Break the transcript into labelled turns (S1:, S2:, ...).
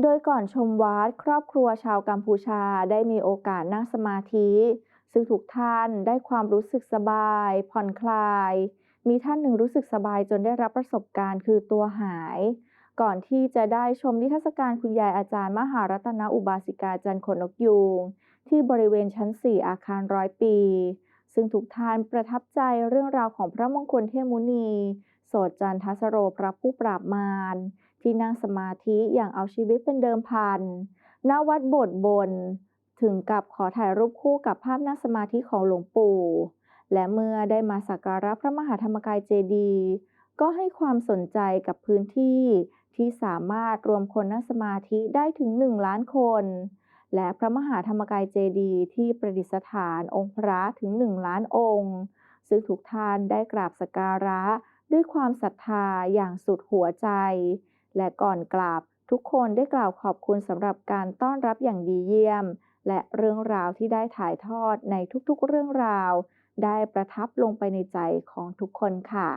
S1: โดยก่อนชมวัดครอบครัวชาวกัมพูชาได้มีโอกาสนั่งสมาธิ ซึ่งทุกท่านได้ความรู้สึกสบาย ผ่อนคลาย มีท่านหนึ่งรู้สึกสบายจนได้รับประสบการณ์คือตัวหาย ก่อนที่จะได้ชมนิทรรศการคุณยายอาจารย์ มหารัตนอุบาสิกาจันทร์ขนนกยูงที่บริเวณชั้น 4 อาคารร้อยปี ซึ่งทุกท่านประทับใจเรื่องราวของพระมงคลเทมุนี โสดจันทสโรพระผู้ปราบมาร ที่นั่งสมาธิอย่างเอาชีวิตเป็นเดิมพันณวัดโบสถ์บน ถึงกับขอถ่ายรูปคู่กับภาพนั่งสมาธิของหลวงปู่ และเมื่อได้มาสักการะพระมหาธรรมกายเจดีย์ก็ให้ความสนใจกับพื้นที่ ที่สามารถรวมคนนั่งสมาธิได้ถึง 1 ล้านคน และพระมหาธรรมกายเจดีย์ที่ประดิษฐานองค์พระถึง 1 ล้านองค์ ซึ่งทุกท่านได้กราบสักการะด้วยความศรัทธาอย่างสุดหัวใจ และก่อนกลาบทุกคนได้กล่าวขอบคุณสำหรับการต้อนรับอย่างดีเยี่ยม และเรื่องราวที่ได้ถ่ายทอดในทุกๆเรื่องราว ได้ประทับลงไปในใจของทุกคนค่ะ